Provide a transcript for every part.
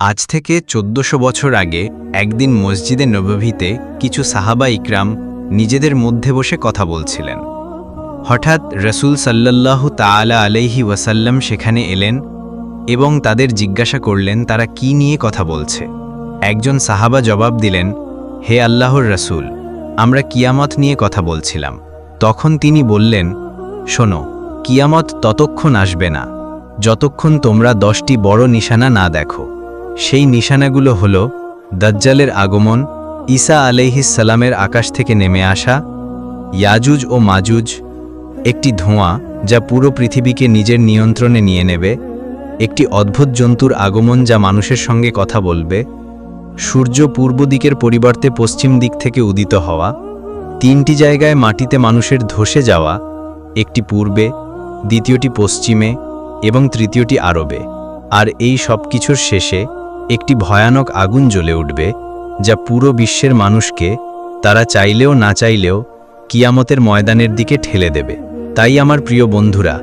আজ থেকে চোদ্দশো বছর আগে একদিন মসজিদে নবভীতে কিছু সাহাবা ইকরাম নিজেদের মধ্যে বসে কথা বলছিলেন। হঠাৎ রসুল সাল্লাল্লাহু তাআলা আলাইহি ওয়াসাল্লাম সেখানে এলেন এবং তাদের জিজ্ঞাসা করলেন, তারা কি নিয়ে কথা বলছে? একজন সাহাবা জবাব দিলেন, হে আল্লাহর রসুল, আমরা কিয়ামত নিয়ে কথা বলছিলাম। তখন তিনি বললেন, শোনো, কিয়ামত ততক্ষণ আসবে না, যতক্ষণ তোমরা দশটি বড় নিশানা না দেখো। সেই নিশানাগুলো হল দাজ্জালের আগমন, ঈসা আলাইহিসালামের আকাশ থেকে নেমে আসা, ইয়াজুজ ও মাজুজ, একটি ধোঁয়া যা পুরো পৃথিবীকে নিজের নিয়ন্ত্রণে নিয়ে নেবে, একটি অদ্ভুত জন্তুর আগমন যা মানুষের সঙ্গে কথা বলবে, সূর্য পূর্ব দিকের পরিবর্তে পশ্চিম দিক থেকে উদিত হওয়া, তিনটি জায়গায় মাটিতে মানুষের ধসে যাওয়া, একটি পূর্বে, দ্বিতীয়টি পশ্চিমে এবং তৃতীয়টি আরবে। আর এই সব কিছুর শেষে একটি ভয়ানক আগুন জ্বলে উঠবে, যা পুরো বিশ্বের মানুষকে, তারা চাইলেও না চাইলেও, কিয়ামতের ময়দানের দিকে ঠেলে দেবে। তাই আমার প্রিয় বন্ধুরা,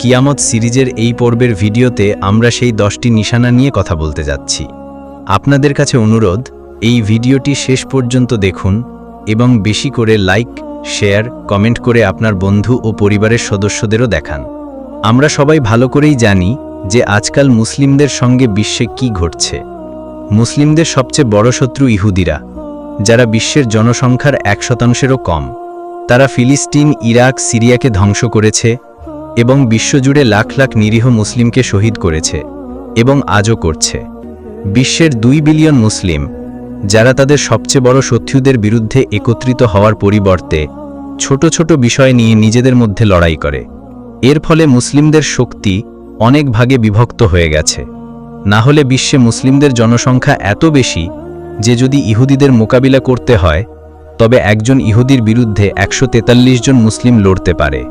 কিয়ামত সিরিজের এই পর্বের ভিডিওতে আমরা সেই দশটি নিশানা নিয়ে কথা বলতে যাচ্ছি। আপনাদের কাছে অনুরোধ, এই ভিডিওটি শেষ পর্যন্ত দেখুন এবং বেশি করে লাইক, শেয়ার, কমেন্ট করে আপনার বন্ধু ও পরিবারের সদস্যদেরও দেখান। আমরা সবাই ভালো করেই জানি যে আজকাল মুসলিমদের সঙ্গে বিশ্বে কি ঘটছে। মুসলিমদের সবচেয়ে বড় শত্রু ইহুদিরা, যারা বিশ্বের জনসংখ্যার এক শতাংশেরও কম। তারা ফিলিস্তিন, ইরাক, সিরিয়াকে ধ্বংস করেছে এবং বিশ্বজুড়ে লাখ লাখ নিরীহ মুসলিমকে শহীদ করেছে এবং আজও করছে। বিশ্বের দুই বিলিয়ন মুসলিম, যারা তাদের সবচেয়ে বড় শত্রুদের বিরুদ্ধে একত্রিত হওয়ার পরিবর্তে ছোট ছোট বিষয় নিয়ে নিজেদের মধ্যে লড়াই করে। এর ফলে মুসলিমদের শক্তি অনেক ভাগে বিভক্ত হয়ে গেছে। না হলে বিশ্বে মুসলিমদের জনসংখ্যা এত বেশি যে যদি ইহুদিদের মোকাবিলা করতে হয়, তবে একজন ইহুদির বিরুদ্ধে একশো তেতাল্লিশ জন মুসলিম লড়তে পারে।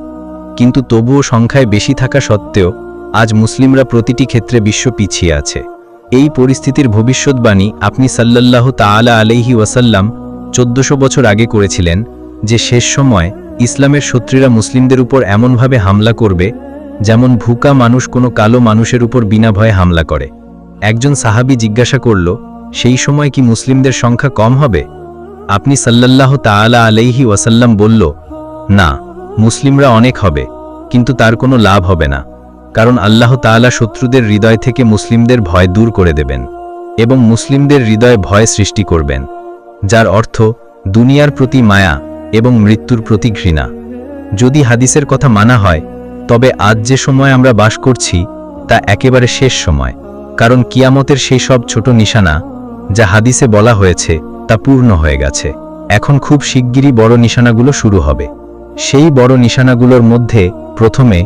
কিন্তু তবুও সংখ্যায় বেশি থাকা সত্ত্বেও আজ মুসলিমরা প্রতিটি ক্ষেত্রে বিশ্ব পিছিয়ে আছে। এই পরিস্থিতির ভবিষ্যৎবাণী আপনি সাল্লাল্লাহ তাআলা আলাইহি ওয়াসাল্লাম চোদ্দশো বছর আগে করেছিলেন যে শেষ সময় ইসলামের শত্রুরা মুসলিমদের উপর এমনভাবে হামলা করবে, যেমন ভুকা মানুষ কোনো কালো মানুষের উপর বিনা ভয়ে হামলা করে। একজন সাহাবি জিজ্ঞাসা করল, সেই সময় কি মুসলিমদের সংখ্যা কম হবে? আপনি সাল্লাল্লাহ তাআলা আলাইহি ওয়াসাল্লাম বলল, না, মুসলিমরা অনেক হবে, কিন্তু তার কোনো লাভ হবে না, কারণ আল্লাহ তাআলা শত্রুদের হৃদয় থেকে মুসলিমদের ভয় দূর করে দেবেন এবং মুসলিমদের হৃদয়ে ভয় সৃষ্টি করবেন, যার অর্থ দুনিয়ার প্রতি মায়া এবং মৃত্যুর প্রতি ঘৃণা। যদি হাদিসের কথা মানা হয়, তবে আজ যে সময় আমরা বাস করছি, তা একেবারে শেষ সময়। কারণ কিয়ামতের সেই সব ছোট নিশানা, যা হাদিসে বলা হয়েছে, তা পূর্ণ হয়ে গেছে। এখন খুব শিগগিরই বড় নিশানাগুলো শুরু হবে। সেই বড় নিশানাগুলোর মধ্যে প্রথমে,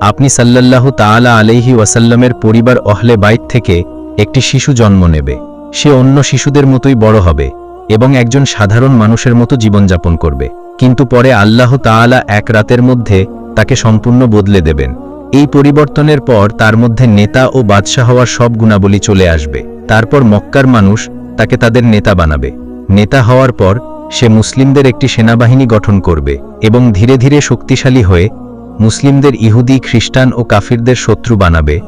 আপনি সাল্লাল্লাহু তাআলা আলাইহি ওয়াসাল্লামের পরিবার অহলে বাইত থেকে একটি শিশু জন্ম নেবে। সে অন্য শিশুদের মতোই বড় হবে এবং একজন সাধারণ মানুষের মতো জীবনযাপন করবে। কিন্তু পরে আল্লাহ তাআলা এক রাতের মধ্যে তাকে সম্পূর্ণ বদলে দেবেন। এই পরিবর্তনের পর তার মধ্যে নেতা ও বাদশাহ হওয়ার সব গুণাবলী চলে আসবে। তারপর মক্কার মানুষ তাকে তাদের নেতা বানাবে। নেতা হওয়ার পর সে মুসলিমদের একটি সেনাবাহিনী গঠন করবে এবং ধীরে ধীরে শক্তিশালী হয়ে মুসলিমদের ইহুদি, খ্রিস্টান ও কাফিরদের শত্রু বানাবে,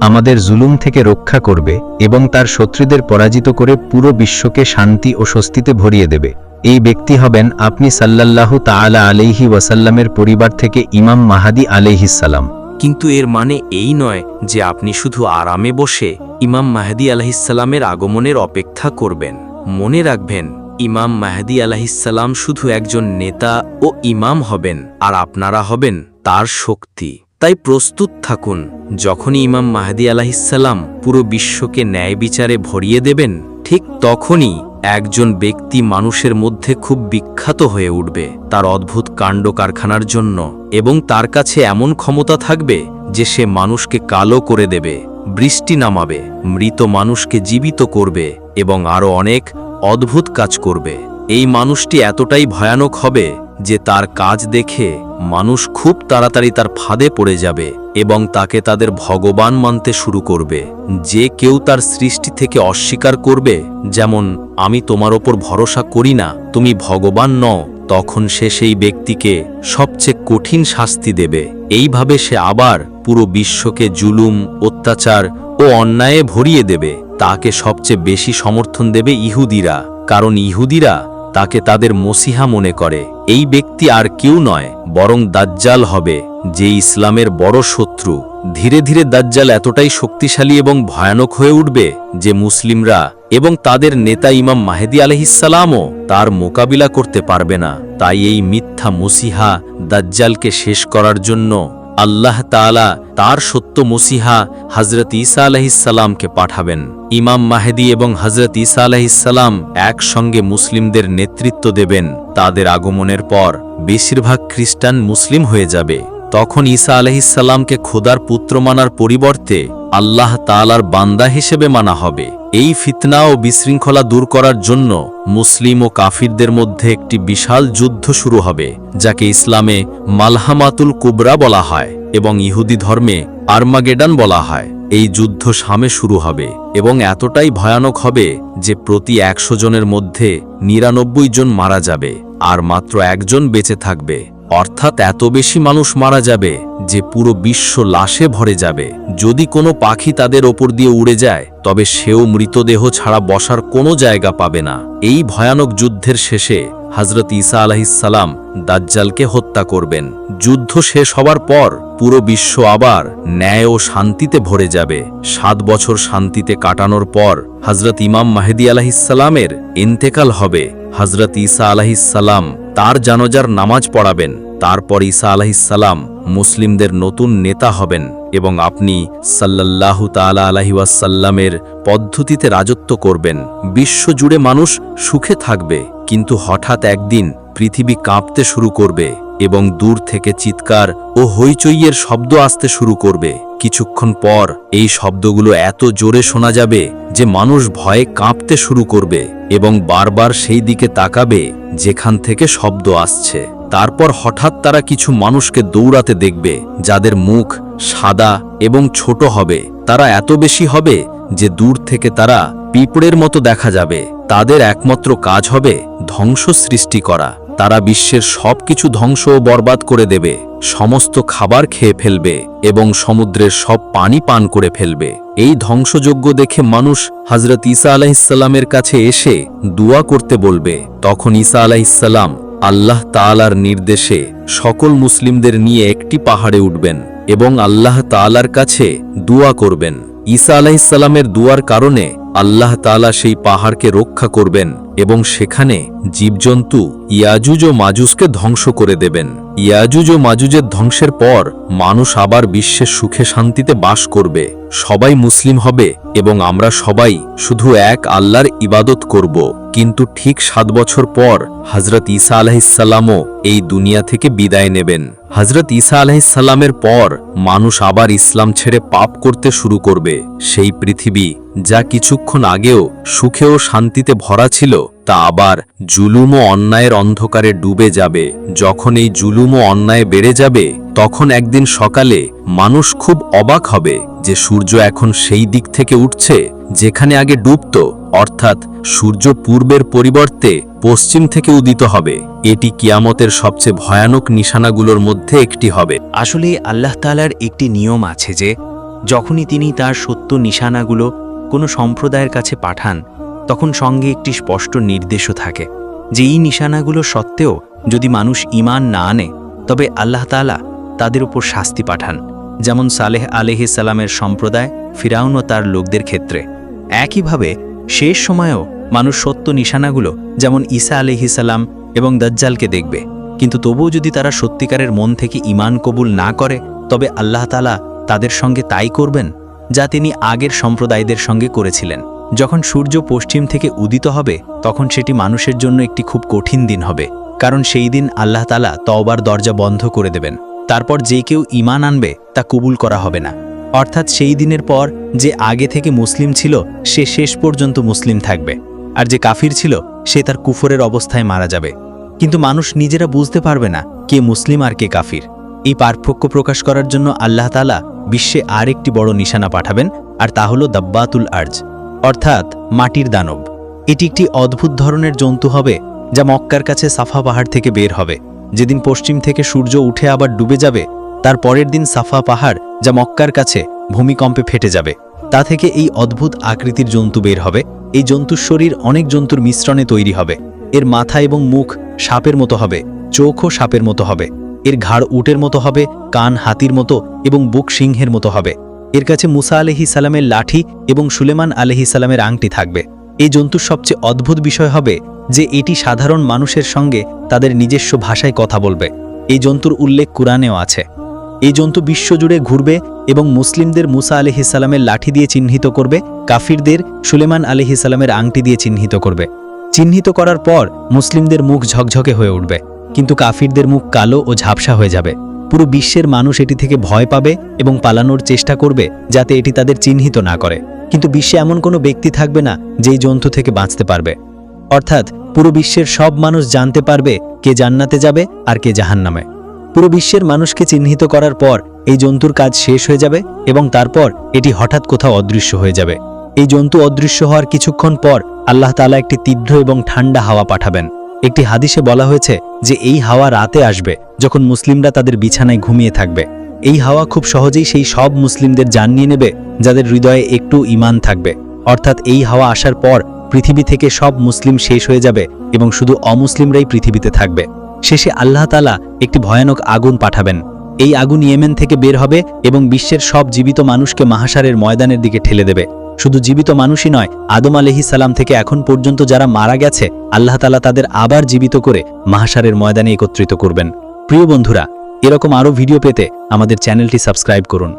আমাদের জুলুম থেকে রক্ষা করবে এবং তার শত্রুদের পরাজিত করে পুরো বিশ্বকে শান্তি ও স্বস্তিতে ভরিয়ে দেবে। এই ব্যক্তি হবেন আপনি সাল্লাল্লাহু তাআলা আলাইহি ওয়াসাল্লামের পরিবার থেকে ইমাম মাহাদি আলাইহিসাল্লাম কিন্তু এর মানে এই নয় যে আপনি শুধু আরামে বসে ইমাম মাহদি আলাহিসাল্লামের আগমনের অপেক্ষা করবেন। মনে রাখবেন, ইমাম মাহদি আলাহিসাল্লাম শুধু একজন নেতা ও ইমাম হবেন, আর আপনারা হবেন তার শক্তি। তাই প্রস্তুত থাকুন, যখনই ইমাম মাহদি আলাহিসাল্লাম পুরো বিশ্বকে ন্যায় বিচারে ভরিয়ে দেবেন, ঠিক তখনই একজন ব্যক্তি মানুষের মধ্যে খুব বিখ্যাত হয়ে উঠবে তার অদ্ভুত কাণ্ড কারখানার জন্য এবং তার কাছে এমন ক্ষমতা থাকবে যে সে মানুষকে কালো করে দেবে, বৃষ্টি নামাবে, মৃত মানুষকে জীবিত করবে এবং আরও অনেক অদ্ভুত কাজ করবে। এই মানুষটি এতটাই ভয়ানক হবে যে তার কাজ দেখে মানুষ খুব তাড়াতাড়ি তার ফাঁদে পড়ে যাবে। এবং তাকে তাদের ভগবান মানতে শুরু করবে। যে কেউ তার সৃষ্টি থেকে অস্বীকার করবে, যেমন, আমি তোমার ওপর ভরসা করি না, তুমি ভগবান নও, তখন সে সেই ব্যক্তিকে সবচেয়ে কঠিন শাস্তি দেবে। এইভাবে সে আবার পুরো বিশ্বকে জুলুম, অত্যাচার ও অন্যায়ে ভরিয়ে দেবে। তাকে সবচেয়ে বেশি সমর্থন দেবে ইহুদিরা, কারণ ইহুদিরা তাকে তাদের মসিহা মনে করে। এই ব্যক্তি আর কেউ নয়, বরং দাজ্জাল হবে। যে ইসলামের বড় শত্রু, ধীরে ধীরে দাজ্জাল এতটাই শক্তিশালী এবং ভয়ানক হয়ে উঠবে যে মুসলিমরা এবং তাদের নেতা ইমাম মাহেদি আলহিসাল্লামও তার মোকাবিলা করতে পারবে না। তাই এই মিথ্যা মসিহা দাজ্জালকে শেষ করার জন্য আল্লাহ তাআলা তার সত্য মসিহা হজরত ঈসা আলাহিসাল্লামকে পাঠাবেন। ইমাম মাহেদি এবং হজরত ঈসা আলাহিসাল্লাম একসঙ্গে মুসলিমদের নেতৃত্ব দেবেন। তাদের আগমনের পর বেশিরভাগ খ্রিস্টান মুসলিম হয়ে যাবে। তখন ঈসা আলহিসাল্লামকে খোদার পুত্র মানার পরিবর্তে আল্লাহ তাআলার বান্দা হিসেবে মানা হবে। এই ফিতনা ও বিশৃঙ্খলা দূর করার জন্য মুসলিম ও কাফিরদের মধ্যে একটি বিশাল যুদ্ধ শুরু হবে, যাকে ইসলামে মালহামাতুল কুবরা বলা হয় এবং ইহুদি ধর্মে আর্মাগেডান বলা হয়। এই যুদ্ধ সামে শুরু হবে এবং এতটাই ভয়ানক হবে যে প্রতি একশো জনের মধ্যে নিরানব্বই জন মারা যাবে, আর মাত্র একজন বেঁচে থাকবে। অর্থাৎ এত বেশি মানুষ মারা যাবে যে পুরো বিশ্ব লাশে ভরে যাবে। যদি কোনো পাখি তাদের ওপর দিয়ে উড়ে যায়, তবে সেও মৃতদেহ ছাড়া বসার কোনো জায়গা পাবে না। এই ভয়ানক যুদ্ধের শেষে হজরত ইসা আলাহিসাল্লাম দাজ্জালকে হত্যা করবেন। যুদ্ধ শেষ হবার পর পুরো বিশ্ব আবার ন্যায় ও শান্তিতে ভরে যাবে। সাত বছর শান্তিতে কাটানোর পর হজরত ইমাম মাহেদি আলাহিসাল্লামের ইন্তেকাল হবে। হজরত ইসা আলাহিসাল্লাম তার জানজার নামাজ পড়াবেন। তারপর ঈসা আলাহিসাল্লাম মুসলিমদের নতুন নেতা হবেন এবং আপনি সাল্লাল্লাহু তালা আলাহিওয়াসাল্লামের পদ্ধতিতে রাজত্ব করবেন। বিশ্বজুড়ে মানুষ সুখে থাকবে, কিন্তু হঠাৎ একদিন পৃথিবী কাঁপতে শুরু করবে এবং দূর থেকে চিৎকার ও হইচইয়ের শব্দ আসতে শুরু করবে। কিছুক্ষণ পর এই শব্দগুলো এত জোরে শোনা যাবে যে মানুষ ভয়ে কাঁপতে শুরু করবে এবং বারবার সেই দিকে তাকাবে যেখান থেকে শব্দ আসছে। তারপর হঠাৎ তারা কিছু মানুষকে দৌড়াতে দেখবে, যাদের মুখ সাদা এবং ছোট হবে। তারা এত বেশি হবে যে দূর থেকে তারা পিঁপড়ের মতো দেখা যাবে। তাদের একমাত্র কাজ হবে ধ্বংস সৃষ্টি করা। তারা বিশ্বের সব কিছু ধ্বংস ও বরবাদ করে দেবে, সমস্ত খাবার খেয়ে ফেলবে এবং সমুদ্রের সব পানি পান করে ফেলবে। এই ধ্বংসযোগ্য দেখে মানুষ হজরত ঈসা আলাহিসাল্লামের কাছে এসে দুয়া করতে বলবে। তখন ঈসা আলাহিসাল্লাম আল্লাহ তালার নির্দেশে সকল মুসলিমদের নিয়ে একটি পাহাড়ে উঠবেন এবং আল্লাহ তালার কাছে দুয়া করবেন। ঈসা আলাইসাল্লামের দুয়ার কারণে আল্লাহ তালা সেই পাহাড়কে রক্ষা করবেন এবং সেখানে জীবজন্তু ইয়াজুজ ও মাজুজকে ধ্বংস করে দেবেন। ইয়াজুজ ও মাজুজের ধ্বংসের পর মানুষ আবার বিশ্বের সুখে শান্তিতে বাস করবে। সবাই মুসলিম হবে এবং আমরা সবাই শুধু এক আল্লাহর ইবাদত করব। কিন্তু ঠিক সাত বছর পর হজরত ঈসা আলাহিসাল্লামও এই দুনিয়া থেকে বিদায় নেবেন। হজরত ঈসা আলাহিসাল্লামের পর মানুষ আবার ইসলাম ছেড়ে পাপ করতে শুরু করবে। সেই পৃথিবী যা কিছুক্ষণ আগেও সুখে ও শান্তিতে ভরা ছিল, তা আবার জুলুম ও অন্যায়ের অন্ধকারে ডুবে যাবে। যখন এই জুলুম ও অন্যায় বেড়ে যাবে, তখন একদিন সকালে মানুষ খুব অবাক হবে যে সূর্য এখন সেই দিক থেকে উঠছে, যেখানে আগে ডুবত, অর্থাৎ সূর্য পূর্বের পরিবর্তে পশ্চিম থেকে উদিত হবে। এটি কিয়ামতের সবচেয়ে ভয়ানক নিশানাগুলোর মধ্যে একটি হবে। আসলে আল্লাহ তালার একটি নিয়ম আছে যে, যখনই তিনি তার সত্য নিশানাগুলো কোনো সম্প্রদায়ের কাছে পাঠান, তখন সঙ্গে একটি স্পষ্ট নির্দেশও থাকে যে এই নিশানাগুলো সত্ত্বেও যদি মানুষ ইমান না আনে, তবে আল্লাহ তালা তাদের উপর শাস্তি পাঠান, যেমন সালেহ আলহিসাল্লামের সম্প্রদায়, ফিরাউন ও তার লোকদের ক্ষেত্রে। একইভাবে, শেষ সময়েও মানুষ সত্য নিশানাগুলো, যেমন ঈসা আলহিসাল্লাম এবং দজ্জালকে দেখবে। কিন্তু তবুও যদি তারা সত্যিকারের মন থেকে ইমান কবুল না করে, তবে আল্লাহ তালা তাদের সঙ্গে তাই করবেন? যা তিনি আগের সম্প্রদায়দের সঙ্গে করেছিলেন। যখন সূর্য পশ্চিম থেকে উদিত হবে, তখন সেটি মানুষের জন্য একটি খুব কঠিন দিন হবে, কারণ সেই দিন আল্লাহ তালা তওবার দরজা বন্ধ করে দেবেন। তারপর যে কেউ ইমান আনবে, তা কবুল করা হবে না। অর্থাৎ সেই দিনের পর যে আগে থেকে মুসলিম ছিল, সে শেষ পর্যন্ত মুসলিম থাকবে। আর যে কাফির ছিল, সে তার কুফরের অবস্থায় মারা যাবে। কিন্তু মানুষ নিজেরা বুঝতে পারবে না, কে মুসলিম আর কে কাফির। এই পার্থক্য প্রকাশ করার জন্য আল্লাহ তালা বিশ্বে আর একটি বড় নিশানা পাঠাবেন, আর তা হল দাব্বাতুল আর্জ, অর্থাৎ মাটির দানব। এটি একটি অদ্ভুত ধরনের জন্তু হবে, যা মক্কার কাছে সাফা পাহাড় থেকে বের হবে। যেদিন পশ্চিম থেকে সূর্য উঠে আবার ডুবে যাবে, তার পরের দিন সাফা পাহাড়, যা মক্কার কাছে ভূমিকম্পে ফেটে যাবে। তা থেকে এই অদ্ভুত আকৃতির জন্তু বের হবে। এই জন্তুর শরীর অনেক জন্তুর মিশ্রণে তৈরি হবে। এর মাথা এবং মুখ সাপের মতো হবে, চোখও সাপের মতো হবে। এর ঘাড় উটের মতো হবে, কান হাতির মতো এবং বুক সিংহের মতো হবে। এর কাছে মুসা আলহি সালামের লাঠি এবং সুলেমান আলহি সালামের আংটি থাকবে। এই জন্তুর সবচেয়ে অদ্ভুত বিষয় হবে যে এটি সাধারণ মানুষের সঙ্গে তাদের নিজস্ব ভাষায় কথা বলবে। এই জন্তুর উল্লেখ কুরআনেও আছে। এই জন্তু বিশ্বজুড়ে ঘুরবে এবং মুসলিমদের মুসা আলহি সালামের লাঠি দিয়ে চিহ্নিত করবে, কাফিরদের সুলেমান আলহি সালামের আংটি দিয়ে চিহ্নিত করবে। চিহ্নিত করার পর মুসলিমদের মুখ ঝকঝকে হয়ে উঠবে। কিন্তু কাফিরদের মুখ কালো ও ঝাপসা হয়ে যাবে। পুরো বিশ্বের মানুষ এটি থেকে ভয় পাবে এবং পালানোর চেষ্টা করবে যাতে এটি তাদের চিহ্নিত না করে। কিন্তু বিশ্বে এমন কোনো ব্যক্তি থাকবে না যেই জন্তু থেকে বাঁচতে পারবে। অর্থাৎ পুরো বিশ্বের সব মানুষ জানতে পারবে কে জান্নাতে যাবে আর কে জাহান্নামে। পুরো বিশ্বের মানুষকে চিহ্নিত করার পর এই জন্তুর কাজ শেষ হয়ে যাবে এবং তারপর এটি হঠাৎ কোথাও অদৃশ্য হয়ে যাবে। এই জন্তু অদৃশ্য হওয়ার কিছুক্ষণ পর আল্লাহ তাআলা একটি তীব্র এবং ঠান্ডা হাওয়া পাঠাবেন। একটি হাদিসে বলা হয়েছে যে এই হাওয়া রাতে আসবে, যখন মুসলিমরা তাদের বিছানায় ঘুমিয়ে থাকবে। এই হাওয়া খুব সহজেই সেই সব মুসলিমদের জান নিয়ে নেবে, যাদের হৃদয়ে একটু ইমান থাকবে। অর্থাৎ এই হাওয়া আসার পর পৃথিবী থেকে সব মুসলিম শেষ হয়ে যাবে এবং শুধু অমুসলিমরাই পৃথিবীতে থাকবে। শেষে আল্লাহ তালা একটি ভয়ানক আগুন পাঠাবেন। এই আগুন ইয়েমেন থেকে বের হবে এবং বিশ্বের সব জীবিত মানুষকে মাহাসারের ময়দানের দিকে ঠেলে দেবে। শুধু জীবিত মানুষই নয়, আদম আলহি সালাম থেকে এখন পর্যন্ত যারা মারা গেছে, আল্লাহ তালা তাদের আবার জীবিত করে মাহাসারের ময়দানে একত্রিত করবেন। প্রিয় বন্ধুরা, এরকম আরও ভিডিও পেতে আমাদের চ্যানেলটি সাবস্ক্রাইব করুন।